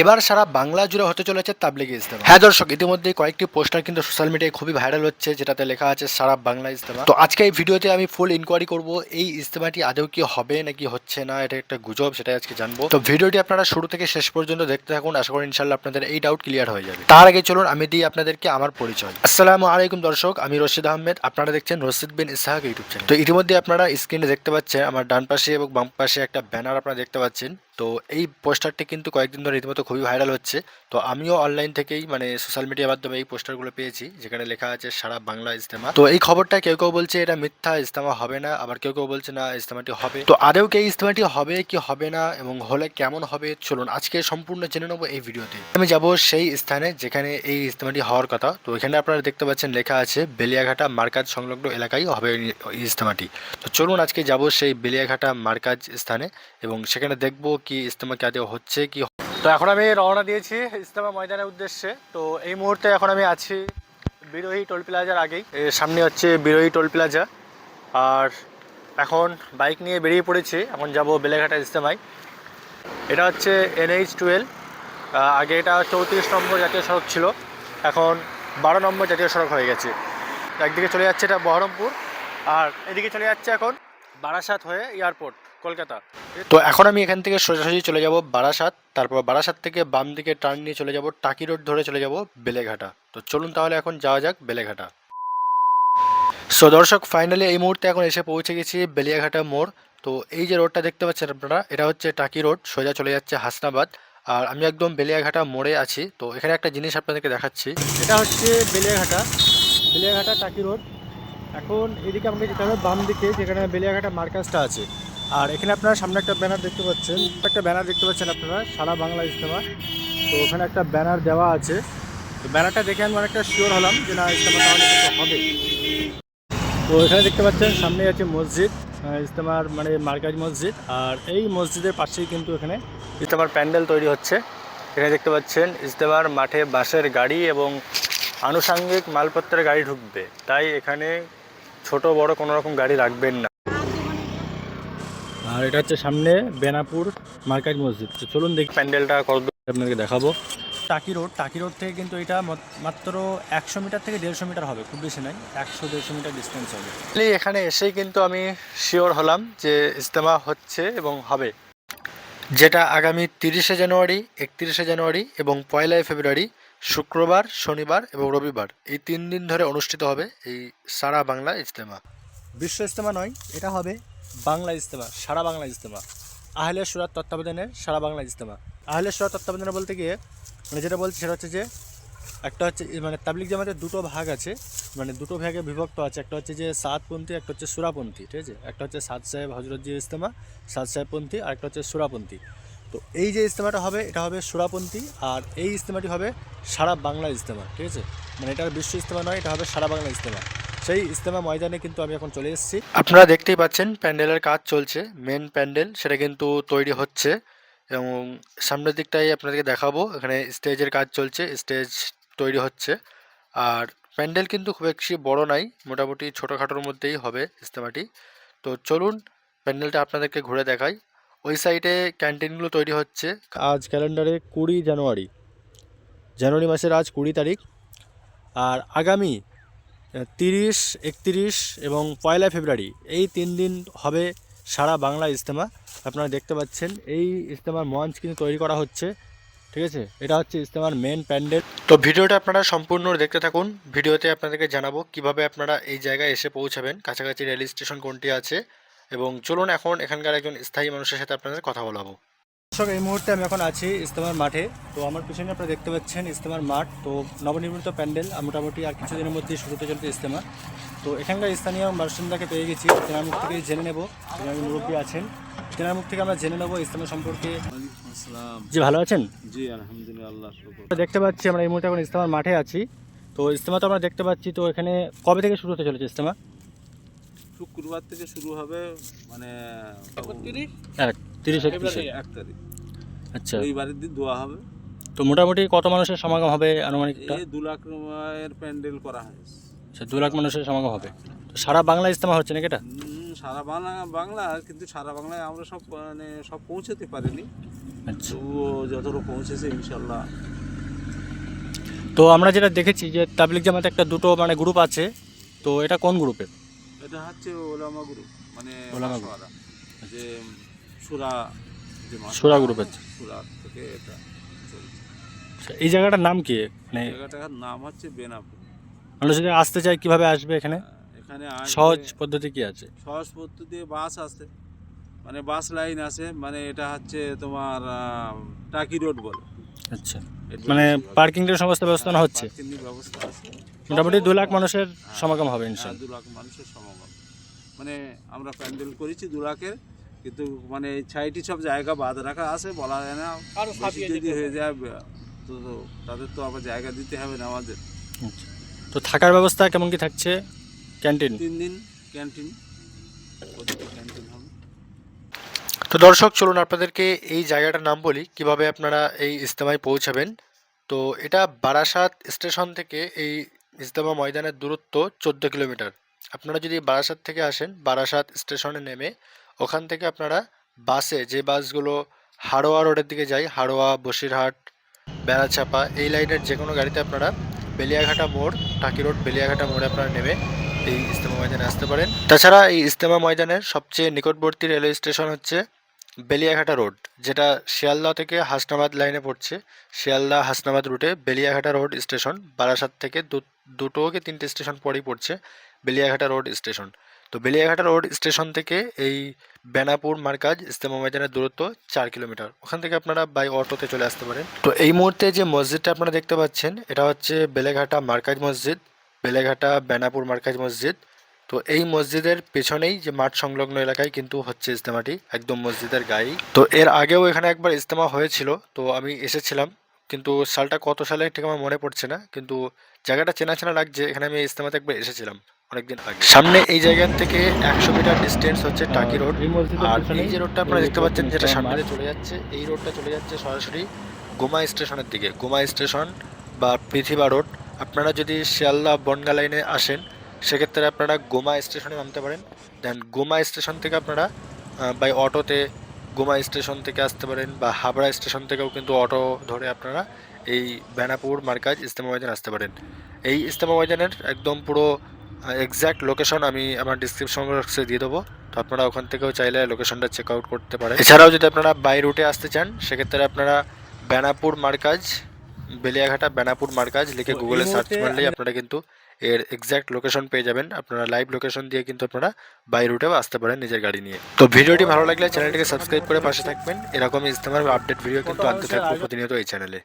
এবার সারা বাংলা জুড়ে হতে চলেছে তাবলিগি ইস্তেমা হ্যাঁ দর্শক ইতিমধ্যে কয়েকটি পোস্টার কিন্তু সোশ্যাল মিডিয়ায় খুবই ভাইরাল হচ্ছে, যেটাতে লেখা আছে, সারা বাংলা ইস্তেমা তো আজকে এই ভিডিওতে আমি ফুল ইনকোয়ারি করব, এই ইস্তেমাটি আদৌ কি হবে নাকি হচ্ছে না, এটা একটা গুজব, সেটাই আজকে জানব। তো ভিডিওটি আপনারা শুরু থেকে শেষ পর্যন্ত দেখতে থাকুন, আশা করি ইনশাল্লাহ আপনাদের এই ডাউট ক্লিয়ার হয়ে যাবে। তার আগে চলুন, আমি দিই আপনাদেরকে আমার পরিচয়। আসসালামু আলাইকুম দর্শক, আমি রশিদ আহমেদ, আপনারা দেখছেন রশিদ বিন ইসাহাক ইউটিউব চ্যানেল তো ইতিমধ্যে আপনারা স্ক্রিনে দেখতে পাচ্ছেন, আমার ডান পাশে এবং বাম পাশে একটা ব্যানার আপনারা দেখতে পাচ্ছেন। তো এই পোস্টারটি কিন্তু কয়েকদিন ধরে রীতিমতো খুবই ভাইরাল হচ্ছে। তো আমিও অনলাইন থেকেই মানে সোশ্যাল মিডিয়ার মাধ্যমে এই পোস্টারগুলো পেয়েছি, যেখানে লেখা আছে, সারা বাংলা ইস্তেমা তো এই খবরটা কেউ কেউ বলছে, এটা মিথ্যা ইস্তেমা হবে না। আবার কেউ কেউ বলছে, না ইস্তেমাটি হবে। তো আদৌ কি এই ইস্তেমাটি হবে কি হবে না এবং হলে কেমন হবে, চলুন আজকে সম্পূর্ণ জেনে নেব এই ভিডিওতে। আমি যাব সেই স্থানে যেখানে এই ইস্তেমাটি হওয়ার কথা। তো এখানে আপনারা দেখতে পাচ্ছেন লেখা আছে, বেলিয়াঘাটা মার্কাজ সংলগ্ন এলাকায় হবে এই ইস্তেমাটি তো চলুন আজকে যাব সেই বেলিয়াঘাটা মার্কাজ স্থানে এবং সেখানে দেখব কি ইস্তেমা কি হচ্ছে কি তো এখন আমি রওনা দিয়েছি ইস্তেমা ময়দানের উদ্দেশ্যে। তো এই মুহূর্তে এখন আমি আছি বিরোহী টোল প্লাজার আগেই। সামনে হচ্ছে বিরোহী টোল প্লাজা। আর এখন বাইক নিয়ে বেরিয়ে পড়েছি। এখন যাব বেলেঘাটা ইস্তেমায় এটা হচ্ছে এনএইচ টুয়েলভ আগে এটা চৌত্রিশ নম্বর জাতীয় সড়ক ছিল। এখন বারো নম্বর জাতীয় সড়ক হয়ে গেছে। একদিকে চলে যাচ্ছে এটা বহরমপুর। আর এদিকে চলে যাচ্ছে এখন বারাসাত হয়ে এয়ারপোর্ট। কলকাতা। তো এখন আমি এখান থেকে সোজাসুজি চলে যাব বারাসাত, তারপর বারাসাত থেকে বাম দিকে টার্ন নিয়ে চলে যাব টাকি রোড ধরে চলে যাব বেলেঘাটা। তো চলুন তাহলে এখন যাওয়া যাক বেলেঘাটা। সো দর্শক ফাইনালি এই মুহূর্তে এখন এসে পৌঁছে গেছি বেলিয়াঘাটা মোড়। তো এই যে রোডটা দেখতে পাচ্ছেন আপনারা, এটা হচ্ছে টাকি রোড, সোজা চলে যাচ্ছে হাসনাবাদ। আর আমি একদম বেলিয়াঘাটা মোড়ে আছি। তো এখানে একটা জিনিস আপনাদেরকে দেখাচ্ছি, এটা হচ্ছে বেলিয়াঘাটা বেলিয়াঘাটা টাকি রোড। এখন এদিকে আমাকে যেতে হবে বাম দিকে, যেখানে বেলিয়াঘাটা মার্কাজটা আছে। আর এখানে আপনারা সামনে একটা ব্যানার দেখতে পাচ্ছেন। একটা ব্যানার দেখতে পাচ্ছেন আপনারা, সারা বাংলা ইজতেমা তো ওখানে একটা ব্যানার দেওয়া আছে। তো ব্যানারটা দেখে আমি অনেকটা শিওর হলাম যে না, ইজতেমা তাহলে হবে। তো এখানে দেখতে পাচ্ছেন সামনে আছে মসজিদ ইজতেমার মানে মার্কাজ মসজিদ। আর এই মসজিদের পাশেই কিন্তু এখানে ইজতেমার প্যান্ডেল তৈরি হচ্ছে। এখানে দেখতে পাচ্ছেন, ইজতেমার মাঠে বাসের গাড়ি এবং আনুষাঙ্গিক মালপত্রের গাড়ি ঢুকবে। তাই এখানে ছোট বড় কোনো রকম গাড়ি রাখবেন না। আর এটা হচ্ছে সামনে বেনাপুর মার্কাজ মসজিদ। তো চলুন দেখি প্যান্ডেলটা কত দূর আপনাদেরকে দেখাবো। টাকি রোড টাকি রোড থেকে কিন্তু এটা মাত্র একশো মিটার থেকে দেড়শো মিটার হবে খুব বেশি নয় একশো দেড়শো মিটার ডিস্টেন্স হবে। এখানে এসেই কিন্তু আমি শিওর হলাম যে ইজতেমা হচ্ছে এবং হবে। যেটা আগামী তিরিশে জানুয়ারি একত্রিশে জানুয়ারি এবং পয়লাই ফেব্রুয়ারি শুক্রবার শনিবার এবং রবিবার এই তিন দিন ধরে অনুষ্ঠিত হবে এই সারা বাংলা ইজতেমা। বিশ্ব ইজতেমা নয় এটা হবে বাংলা ইজতেমা, সারা বাংলা ইজতেমা। আহলে সুরাত তত্ত্বাবধানের সারা বাংলা ইজতেমা। আহলে সুরাত তত্ত্বাবধানে বলতে গিয়ে মানে যেটা বলছি সেটা হচ্ছে যে, একটা হচ্ছে মানে তাবলিক জামাতের দুটো ভাগ আছে মানে দুটো ভাগে বিভক্ত আছে। একটা হচ্ছে যে সাতপন্থী একটা হচ্ছে সুরাপন্থী, ঠিক আছে? একটা হচ্ছে সাদ সাহেব হজরত জি ইজতেমা, সাদ সাহেবপন্থী আর একটা হচ্ছে সুরাপন্থী। তো এই যে ইজতেমাটা হবে, এটা হবে সুরাপন্থী, আর এই ইজতেমাটি হবে সারা বাংলা ইজতেমা, ঠিক আছে? মানে এটা বিশ্ব ইজতেমা নয়, এটা হবে সারা বাংলা ইজতেমা। সেই ইজতেমা ময়দানে কিন্তু আমি এখন চলে এসেছি। আপনারা দেখতেই পাচ্ছেন প্যান্ডেলের কাজ চলছে মেন প্যান্ডেল সেটা কিন্তু তৈরি হচ্ছে। এবং সামনের দিকটাই আপনাদেরকে দেখাবো এখানে স্টেজের কাজ চলছে স্টেজ তৈরি হচ্ছে। আর প্যান্ডেল কিন্তু খুব বেশি বড় নাই মোটামুটি ছোটোখাটোর মধ্যেই হবে ইজতেমাটি। তো চলুন প্যান্ডেলটা আপনাদেরকে ঘুরে দেখাই। ওই সাইডে ক্যান্টিনগুলো তৈরি হচ্ছে। আজ ক্যালেন্ডারে কুড়ি জানুয়ারি। জানুয়ারি মাসের আজ কুড়ি তারিখ। আর আগামী তিরিশ, একত্রিশ এবং পয়লা ফেব্রুয়ারি, এই তিন দিন হবে সারা বাংলা ইজতেমা। আপনারা দেখতে পাচ্ছেন, এই ইজতেমার মঞ্চ কিন্তু তৈরি করা হচ্ছে, ঠিক আছে? এটা হচ্ছে ইজতেমার মেন প্যান্ডেল তো ভিডিওটা আপনারা সম্পূর্ণ দেখতে থাকুন। ভিডিওতে আপনাদেরকে জানাব কীভাবে আপনারা এই জায়গায় এসে পৌঁছাবেন, কাছাকাছি রেল স্টেশন কোনটি আছে, এবং চলুন এখন এখানকার একজন স্থায়ী মানুষের সাথে আপনাদের কথা বলাবো। দর্শক এই মুহূর্তে আমি এখন আছি ইস্তেমার মাঠে। তো আমার পিছনে আপনারা দেখতে পাচ্ছেন ইস্তেমার মাঠ। তো নবনির্মিত প্যান্ডেল মোটামুটি আর কিছুদিনের মধ্যেই শুরু হতে চলছে ইস্তেমা তো এখানকার স্থানীয় বাসিন্দাকে পেয়ে গেছি। তেনার মুখ থেকে জেনে নেব। তেনার মুরব্বী আছেন। তেনার মুখ থেকে আমরা জেনে নেব ইস্তেমা সম্পর্কে। জি ভালো আছেন? জি আলহামদুলিল্লাহ দেখতে পাচ্ছি আমরা এই মুহূর্তে এখন ইস্তেমার মাঠে আছি। তো ইস্তেমা তো আমরা দেখতে পাচ্ছি। তো এখানে কবে থেকে শুরু হতে চলেছে ইস্তেমা শুক্রবার থেকে শুরু হবে মানে এক তিরিশ এক তারিখ আচ্ছা। রবিবারের দিন দোয়া হবে। তো মোটামুটি কত মানুষের সমাগম হবে আনুমানিকটা? এই দু লাখ এর প্যান্ডেল করা হয়েছে আচ্ছা দু লাখ মানুষের সমাগম হবে। তো সারা বাংলা ইস্তেমা হচ্ছে নাকি এটা? সারা বাংলা বাংলা কিন্তু সারা বাংলায় আমরা সব মানে সব পৌঁছাতে পারিনি। আচ্ছা। তবুও যতটুকু পৌঁছেছে ইনশাল্লাহ। তো আমরা যেটা দেখেছি যে তাবলিক জামাতে একটা দুটো মানে গ্রুপ আছে। তো এটা কোন গ্রুপের এটা হচ্ছে ওলামা গ্রুপ মানে ওলামা গ্রুপ। যে সুরা সুরা গ্রুপ আছে। সুরা থেকে এটা চলছে। আচ্ছা, এই জায়গাটার নাম কি? মানে জায়গাটার নাম হচ্ছে বেনাপুর। আমরা যদি আসতে চাই কীভাবে আসবে এখানে? এখানে সহজ পদ্ধতি কি আছে? সহজ পদ্ধতি বাস আছে। মানে বাস লাইন আছে মানে এটা হচ্ছে তোমার টাকি রোড বলে। আচ্ছা। মানে পার্কিং এর সমস্ত ব্যবস্থা না হচ্ছে? পার্কিংয়ের ব্যবস্থা আছে। মোটামুটি দু লাখ মানুষের হ্যাঁ, সমাগম হবে হ্যাঁ, ইনশাল্লাহ দু লাখ মানুষের সমাগম। মানে আমরা প্যান্ডেল করেছি দু লাখের। কিন্তু মানে ছাইটি সব জায়গা বাদ রাখা আছে বলা যায় না। যদি হয়ে যায় তো তাদের তো আবার জায়গা দিতে হবে না আমাদের। আচ্ছা। তো থাকার ব্যবস্থা কেমন কি থাকছে? ক্যান্টিন? তিন দিন ক্যান্টিন। ক্যান্টিন হবে। তো দর্শক চলুন আপনাদেরকে এই জায়গাটার নাম বলি কীভাবে আপনারা এই ইজতেমায় পৌঁছাবেন। তো এটা বারাসাত স্টেশন থেকে এই ইজতেমা ময়দানের দূরত্ব চোদ্দ কিলোমিটার। আপনারা যদি বারাসাত থেকে আসেন বারাসাত স্টেশনে নেমে ওখান থেকে আপনারা বাসে যে বাসগুলো হাড়োয়া রোডের দিকে যায় হাড়োয়া, বসিরহাট বেড়াচাপা এই লাইনের যে কোনো গাড়িতে আপনারা বেলিয়াঘাটা মোড়, টাকি রোড, বেলিয়াঘাটা মোড়ে আপনারা নেমে এই ইজতেমা ময়দানে আসতে পারেন। তাছাড়া এই ইজতেমা ময়দানের সবচেয়ে নিকটবর্তী রেলওয়ে স্টেশন হচ্ছে বেলিয়াঘাটা রোড, যেটা শিয়ালদা থেকে হাসনাবাদ লাইনে পড়ছে। শিয়ালদা হাসনাবাদ রুটে বেলিয়াঘাটা রোড স্টেশন, বারাসাত থেকে দুটো কি তিনটে স্টেশন পরেই পড়ছে বেলিয়াঘাটা রোড স্টেশন। তো বেলিয়াঘাটা রোড স্টেশন থেকে এই বেনাপুর মার্কাজ ইস্তেমা ময়দানের দূরত্ব চার কিলোমিটার। ওখান থেকে আপনারা বাই অটোতে চলে আসতে পারেন। তো এই মুহূর্তে যে মসজিদটা আপনারা দেখতে পাচ্ছেন, এটা হচ্ছে বেলেঘাটা মার্কাজ মসজিদ বেলেঘাটা বেনাপুর মার্কাজ মসজিদ। তো এই মসজিদের পেছনেই যে মাঠ সংলগ্ন এলাকায় কিন্তু হচ্ছে ইজতেমাটি, একদম মসজিদের গায়েই। তো এর আগেও এখানে একবার ইজতেমা হয়েছিল, তো আমি এসেছিলাম, কিন্তু সালটা কত সালে ঠিক আমার মনে পড়ছে না, কিন্তু জায়গাটা চেনা চেনা লাগছে, এখানে আমি ইজতেমাতে একবার এসেছিলাম। অনেকদিন আগে সামনে এই জায়গা থেকে একশো মিটার ডিস্টেন্স হচ্ছে টাকি রোড আর এই যে রোডটা আপনারা দেখতে পাচ্ছেন যেটা সামনে চলে যাচ্ছে এই রোডটা চলে যাচ্ছে সরাসরি গোমা স্টেশনের দিকে। গোমা স্টেশন বা পৃথিবা রোড আপনারা যদি শিয়ালদা বনগা লাইনে আসেন সেক্ষেত্রে আপনারা গোমা স্টেশনে নামতে পারেন। দেন গোমা স্টেশন থেকে আপনারা বাই অটোতে গোমা স্টেশন থেকে আসতে পারেন বা হাবড়া স্টেশন থেকেও কিন্তু অটো ধরে আপনারা এই বেনাপুর মার্কাজ ইস্তেমা ময়দান আসতে পারেন। এই ইস্তেমা ময়দানের একদম পুরো এক্স্যাক্ট লোকেশন আমি আমার ডিসক্রিপশন বক্সে দিয়ে দেবো। তো আপনারা ওখান থেকেও চাইলে লোকেশনটা চেক আউট করতে পারেন। এছাড়াও যদি আপনারা বাই রুটে আসতে চান সেক্ষেত্রে আপনারা বেনাপুর মার্কাজ বেলিয়াঘাটা বেনাপুর মার্কাজ লিখে গুগলে সার্চ করলেই আপনারা কিন্তু এর এক্স্যাক্ট লোকেশন পেয়ে যাবেন। আপনারা লাইভ লোকেশন দিয়ে কিন্তু আপনারা বাই রুটেও আসতে পারেন নিজের গাড়ি নিয়ে। তো ভিডিওটি ভালো লাগলে চ্যানেলটিকে সাবস্ক্রাইব করে পাশে থাকবেন। এরকমই ইস্তেমার আপডেট ভিডিও কিন্তু আনতে থাকব প্রতিনিয়ত এই চ্যানেলে